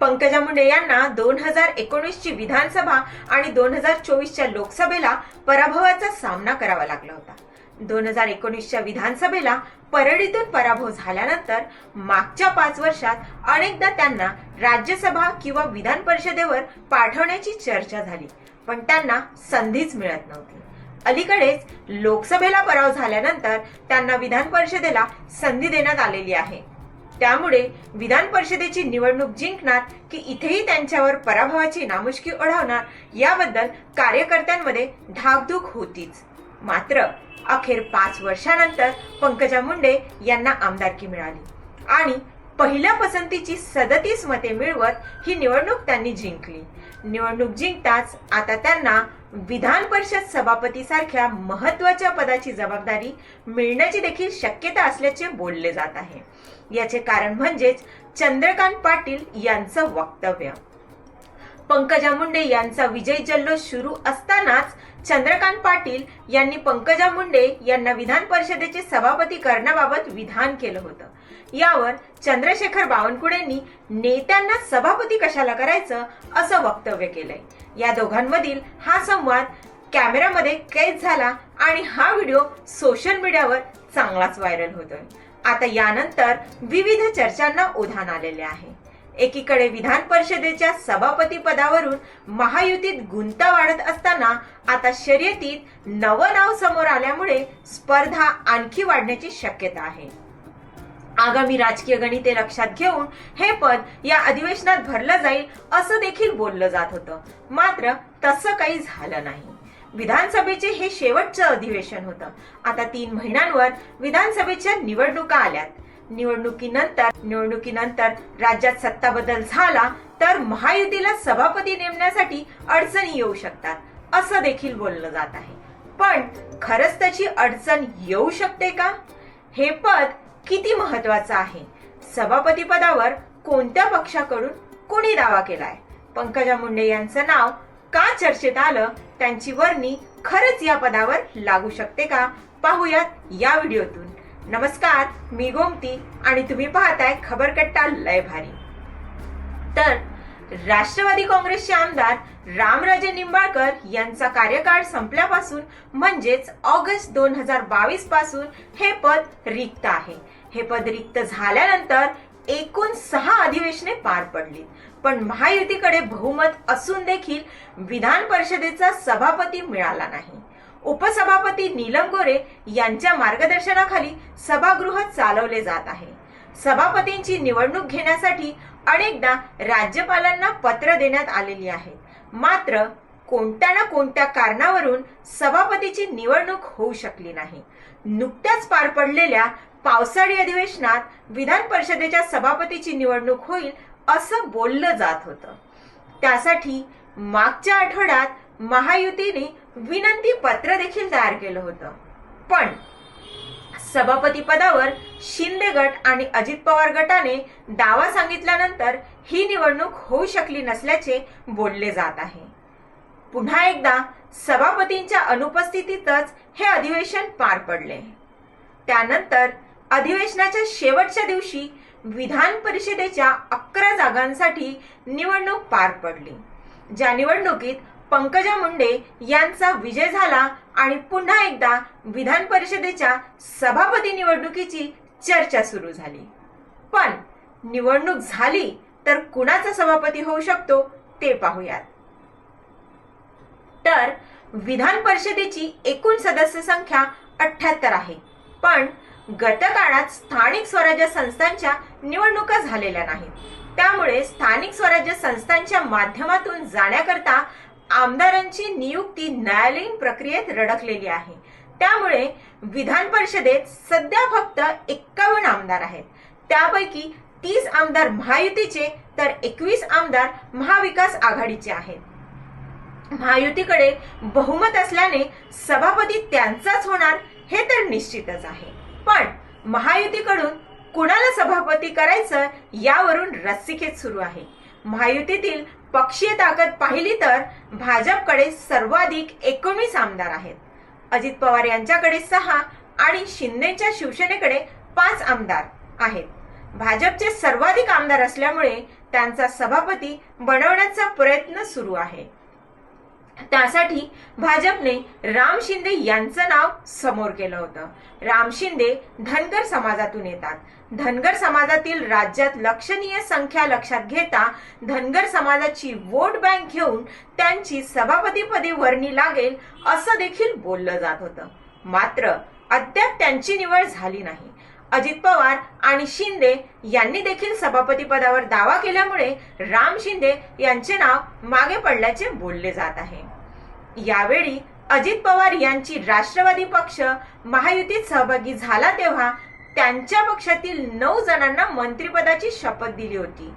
पंकजा मुंडे यांना दोन हजार एकोणीसची विधानसभा आणि दोन हजार चोवीसच्या लोकसभेला पराभवाचा सामना करावा लागला होता. दोन हजार एकोणीसच्या विधानसभेला परळीतून पराभव झाल्यानंतर मागच्या पाच वर्षात अनेकदा त्यांना राज्यसभा किंवा विधान परिषदेवर पाठवण्याची चर्चा झाली पण त्यांना संधीच मिळत नव्हती. अलीकडेच लोकसभेला पराभव झाल्यानंतर त्यांना विधान परिषदेला संधी देण्यात आलेली आहे. त्यामुळे विधान परिषदेची निवडणूक जिंकणार की इथेही त्यांच्यावर पराभवाची नामुष्की ओढवणार याबद्दल कार्यकर्त्यांमध्ये धाकधूक होतीच. मात्र अखेर पाच वर्षानंतर पंकजा मुंडे यांना आमदारकी मिळाली. आणि पहिल्या पसंतीची सदतीस मते मिळवत ही निवडणूक त्यांनी जिंकली. निवडणूक जिंकताच आता त्यांना विधान परिषद सभापती सारख्या महत्त्वाच्या पदाची जबाबदारी मिळण्याची देखील शक्यता असल्याचे बोलले जात आहे. याचे कारण म्हणजेच चंद्रकांत पाटील यांचं वक्तव्य. पंकजा मुंडे यांचा विजय जल्लोष सुरू असतानाच चंद्रकांत पाटील यांनी पंकजा मुंडे यांना विधान परिषदेचे सभापती करण्याबाबत विधान केलं होतं. यावर चंद्रशेखर बावनकुळेंनी नेत्यांना सभापती कशाला करायचं असं वक्तव्य केलंय. या दोघांमधील हा संवाद कॅमेरामध्ये कैद झाला आणि हा व्हिडिओ सोशल मीडियावर चांगलाच व्हायरल होतोय. आता यानंतर विविध चर्चांना उधाण आलेले आहे. एकीकडे विधान परिषदेच्या सभापती पदावरून महायुतीत गुंता वाढत असताना आता शर्यतीत नवं नाव समोर आल्यामुळे स्पर्धा आणखी वाढण्याची शक्यता आहे. आगामी राजकीय गणिते लक्षात घेऊन हे पद या अधिवेशनात भरलं जाईल असं देखील बोललं जात होतं. मात्र तसं काही झालं नाही. विधानसभेचे हे शेवटचं अधिवेशन होतं. आता तीन महिन्यांवर विधानसभेच्या निवडणुका आल्यात. निवडणुकीनंतर निवडणुकीनंतर राज्यात सत्ता बदल झाला तर महायुतीला सभापती नेमण्यासाठी अडचणी येऊ शकतात असं देखील बोललं जात आहे. पण खरंच त्याची अडचण येऊ शकते का? हे पद किती महत्त्वाचा आहे? सभापती पदावर कोणत्या पक्षाकडून कोणी दावा केलाय? पंकजा मुंडे यांचं नाव का चर्चेत आलं? त्यांची वर्णी खरंच या पदावर लागू शकते का? पाहूयात या व्हिडिओतून. नमस्कार मी गोमती आणि तुम्ही पाहताय खबरकट्टा लय भारी. तर राष्ट्रवादी काँग्रेसचे आमदार रामराजे निंबाळकर यांचा कार्यकाळ संपल्यापासून म्हणजेच ऑगस्ट दोन हजार बावीसपासून हे पद रिक्त आहे. हे पद रिक्त झाल्यानंतर एकूण सहा अधिवेशने पार पडली. पण महायुतीकडे बहुमत असून देखील विधान परिषदेचा सभापती मिळाला नाही. उपसभापती नीलम गोरे यांच्या मार्गदर्शनाखाली सभागृह चालवले जात आहे. सभापतींची निवडणूक घेण्यासाठी अनेकदा राज्यपालांना पत्र देण्यात आलेली आहे. मात्र कोणत्या ना कोणत्या कारणावरून सभापतीची निवडणूक होऊ शकली नाही. नुकत्याच पार पडलेल्या पावसाळी अधिवेशनात विधान परिषदेच्या सभापतीची निवडणूक होईल असं बोललं जात होतं. त्यासाठी मागच्या आठवड्यात महायुतीने विनंती पत्र देखील तयार केलं होतं. पण सभापती पदावर शिंदे गट आणि अजित पवार गटाने दावा सांगितल्यानंतर ही निवडणूक होऊ शकली नसल्याचे बोलले जात आहे. पुन्हा एकदा सभापतींच्या अनुपस्थितीतच हे अधिवेशन पार पडले. त्यानंतर अधिवेशनाच्या शेवटच्या दिवशी विधान परिषदेच्या अकरा जागांसाठी निवडणूक पार पडली. ज्या निवडणुकीत पंकजा मुंडे यांचा विजय झाला आणि पुन्हा एकदा विधान परिषदेच्या सभापती निवडणुकीची चर्चा सुरू झाली. पण निवडणूक झाली तर कुणाचा सभापती होऊ शकतो ते पाहूयात. तर विधान परिषदेची एकूण सदस्य संख्या अठ्याहत्तर आहे. पण गतकाळात स्थानिक स्वराज्य संस्थांच्या निवडणुका झालेल्या नाहीत. त्यामुळे स्थानिक स्वराज्य संस्थांच्या माध्यमातून जाण्याकरता आमदारांची नियुक्ती न्यायालयीन प्रक्रियेत रडकलेली आहे. त्यामुळे विधान परिषदेत सध्या फक्त एक्कावन्न आमदार आहेत. त्यापैकी तीस आमदार महायुतीचे तर एकवीस आमदार महाविकास आघाडीचे आहेत. महायुतीकडे बहुमत असल्याने सभापती त्यांचाच होणार हे तर निश्चितच आहे. पण महायुतीकडून कुणाला सभापती करायचं यावरून रस्सीखेच सुरू आहे. महायुतीतील पक्षीय ताकद पाहिली तर भाजपकडे सर्वाधिक एकोणीस आमदार आहेत. अजित पवार यांच्याकडे सहा आणि शिंदेच्या शिवसेनेकडे पाच आमदार आहेत. भाजपचे सर्वाधिक आमदार असल्यामुळे त्यांचा सभापती बनवण्याचा प्रयत्न सुरू आहे. त्यासाठी भाजपने राम शिंदे यांचं नाव समोर केलं होतं. राम शिंदे धनगर समाजातून येतात. धनगर समाजातील राज्यात लक्षणीय संख्या लक्षात घेता धनगर समाजाची वोट बँक घेऊन त्यांची सभापतीपदी वर्णी लागेल असं देखील बोललं जात होतं. मात्र अद्याप त्यांची निवड झाली नाही. अजित पवार आणि शिंदे यांनी देखील सभापती पदावर दावा केल्यामुळे राम शिंदे यांचे नाव मागे पडल्याचे बोलले जात आहे. यावेळी अजित पवार यांची राष्ट्रवादी पक्ष महायुतीत सहभागी झाला तेव्हा त्यांच्या पक्षातील नऊ जणांना मंत्रिपदाची शपथ दिली होती.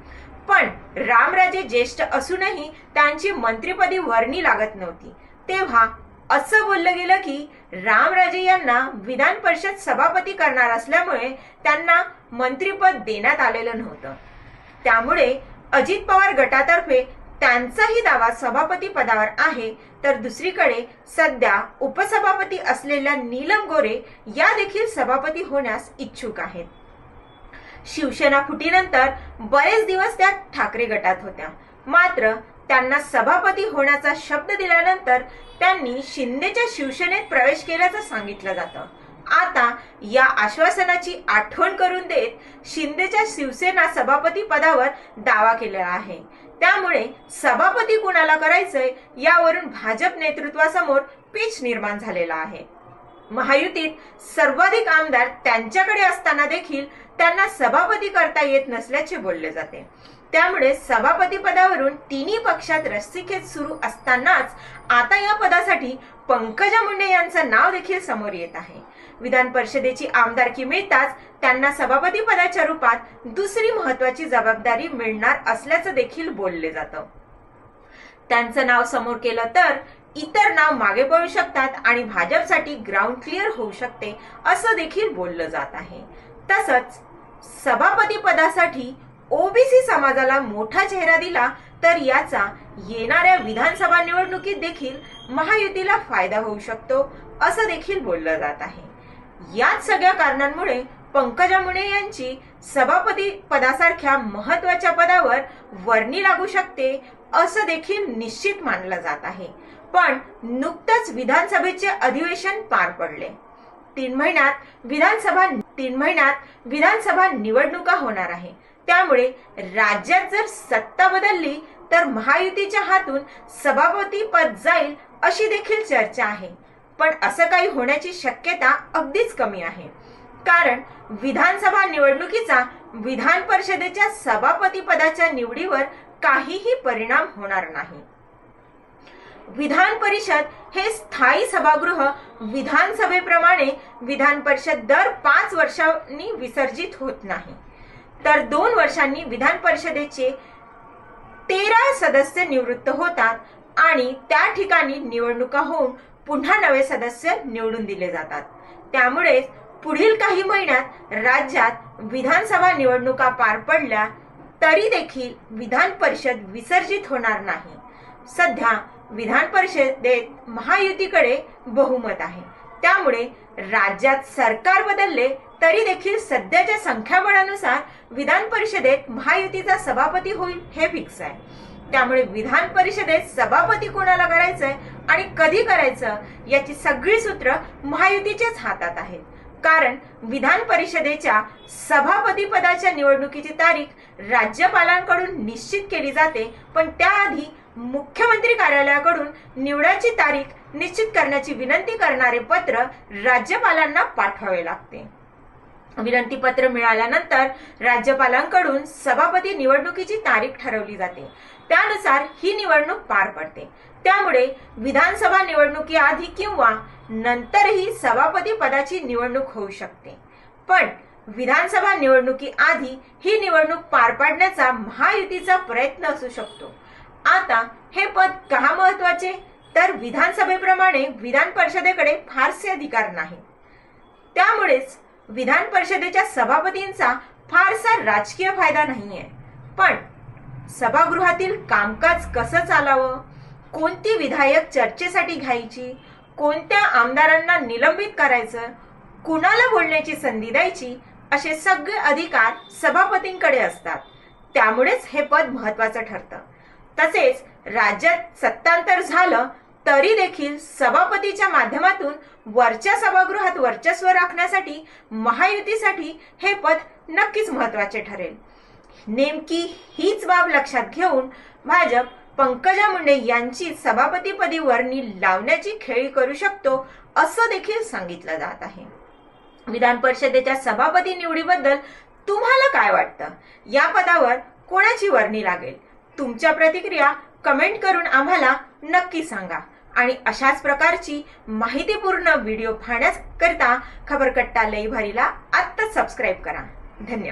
पण रामराजे ज्येष्ठ असूनही त्यांची मंत्रिपदी वर्णी लागत नव्हती. तेव्हा असं बोललं गेलं की रामराजे यांना विधान परिषद सभापती करणार असल्यामुळे त्यांना मंत्रीपद देण्यात आलेलं नव्हतं. त्यामुळे अजित पवार गटातर्फे त्यांचाही दावा सभापती पदावर आहे तर दुसरीकडे सध्या उपसभापती असलेल्या नीलम गोरे या देखील सभापती होण्यास इच्छुक आहेत. शिवसेना फुटीनंतर बरेच दिवस त्या ठाकरे गटात होत्या. मात्र त्यांना सभापती होण्याचा शब्द दिल्यानंतर त्यांनी शिंदेच्या शिवसेनेत प्रवेश केल्याचं सांगितलं जातं. आता या आश्वासनाची आठवण करून देत शिंदेच्या शिवसेना सभापती पदावर दावा केलेला आहे. त्यामुळे सभापती कुणाला करायचंय यावरून भाजप नेतृत्वासमोर पीच निर्माण झालेला आहे. महायुतीत सर्वाधिक आमदार त्यांच्याकडे असताना देखील त्यांना सभापती करता येत नसल्याचे बोलले जाते. त्यामुळे सभापती पदावरून तिन्ही पक्षात रस्सीखेच सुरू असतानाच आता या पदासाठी पंकजा मुंडे यांचं नाव देखील समोर येत आहे. विधान परिषदेची आमदारकी मिळताच त्यांना सभापती पदाच्या रूपात दुसरी महत्वाची जबाबदारी मिळणार असल्याचं देखील बोलले जातं. त्यांचं नाव समोर केलं तर इतर नाव मागे पडू शकतात आणि भाजपसाठी ग्राउंड क्लिअर होऊ शकते असं देखील बोललं जात आहे. तसंच सभापती पदासाठी ओबीसी समाजाला मोठा चेहरा दिला तर याचा येणाऱ्या विधानसभा निवडणुकीत देखील महायुतीला फायदा होऊ शकतो असं देखील बोललं जात आहे. याच सगळ्या कारणांमुळे पंकजा मुंडे यांची सभापती पदासारख्या महत्त्वाच्या पदावर वर्णी लागू शकते असं देखील निश्चित मानलं जात आहे. पण नुकतंच विधानसभेचे अधिवेशन पार पडले. तीन महिन्यात विधानसभा तीन महिन्यात विधानसभा निवडणुका होणार आहे. त्यामुळे राज्यात जर सत्ता बदलली तर महायुतीच्या हातून सभापती पद जाईल अशी देखील चर्चा आहे. पण असं काही होण्याची शक्यता अगदीच कमी आहे. कारण विधानसभा निवडणुकीचा विधान परिषदेच्या सभापती पदाच्या निवडीवर काहीही परिणाम होणार नाही. विधान परिषद हे स्थायी सभागृह विधानसभेप्रमाणे विधान परिषद दर पाच वर्षांनी विसर्जित होत नाही. तर दोन वर्षांनी विधान परिषदेचे तेरा सदस्य निवृत्त होतात आणि त्या ठिकाणी निवडणुका होऊन पुन्हा नवे सदस्य निवडून दिले जातात. त्यामुळे पुढील काही महिन्यात राज्यात विधानसभा निवडणुका पार पडल्या तरी देखील विधान परिषद विसर्जित होणार नाही. सध्या विधान परिषदेत महायुतीकडे बहुमत आहे. त्यामुळे राज्यात सरकार बदलले तरी देखील सध्याच्या संख्याबळानुसार विधान परिषदेत महायुतीचा सभापती होईल हे फिक्स आहे. त्यामुळे विधान परिषदेत सभापती कोणाला करायचंय आणि कधी करायचं याची सगळी सूत्र महायुतीच्याच हातात आहेत. कारण विधान परिषदेच्या सभापती पदाच्या निवडणुकीची तारीख राज्यपालांकडून निश्चित केली जाते पण त्याआधी मुख्यमंत्री कार्यालयाकडून निवडाची तारीख निश्चित करण्याची विनंती करणारे पत्र राज्यपालांना पाठवावे लागते. विनंती पत्र मिळाल्यानंतर राज्यपालांकडून सभापती निवडणुकीची तारीख ठरवली जाते. त्यानुसार ही निवडणूक पार पडते. त्यामुळे विधानसभा निवडणुकी आधी किंवा नंतरही सभापती पदाची निवडणूक होऊ शकते. पण विधानसभा निवडणुकी आधी ही निवडणूक पार पाडण्याचा महायुतीचा प्रयत्न असू शकतो. आता हे पद का महत्त्वाचे? तर विधानसभेप्रमाणे विधान परिषदेकडे फारसे अधिकार नाही. त्यामुळेच विधान परिषदेच्या सभापतींचा फारसा राजकीय फायदा नाहीये. पण सभागृहातील कामकाज कसं चालावं? कोणती विधायक चर्चेसाठी घ्यायची? कोणत्या आमदारांना निलंबित करायचं? कुणाला बोलण्याची संधी द्यायची? असे सगळे अधिकार सभापतींकडे असतात. त्यामुळेच हे पद महत्वाचं ठरतं. तसेच राज्यात सत्तांतर झालं तरी देखील सभापतीच्या माध्यमातून वरच्या सभागृहात वर्चस्व राखण्यासाठी महायुतीसाठी हे पद नक्कीच महत्त्वाचे ठरेल. नेमकी हीच बाब लक्षात घेऊन भाजप पंकजा मुंडे यांची सभापतीपदी वर्णी लावण्याची खेळी करू शकतो असं देखील सांगितलं जात आहे. विधान परिषदेच्या सभापती निवडीबद्दल तुम्हाला काय वाटतं? या पदावर कोणाची वर्णी लागेल? तुमच्या प्रतिक्रिया कमेंट करून आम्हाला नक्की सांगा. आणि अशाच प्रकारची माहितीपूर्ण व्हिडिओ पाहण्याकरिता खबरकट्टा लई भारीला आत्ताच सबस्क्राईब करा. धन्यवाद.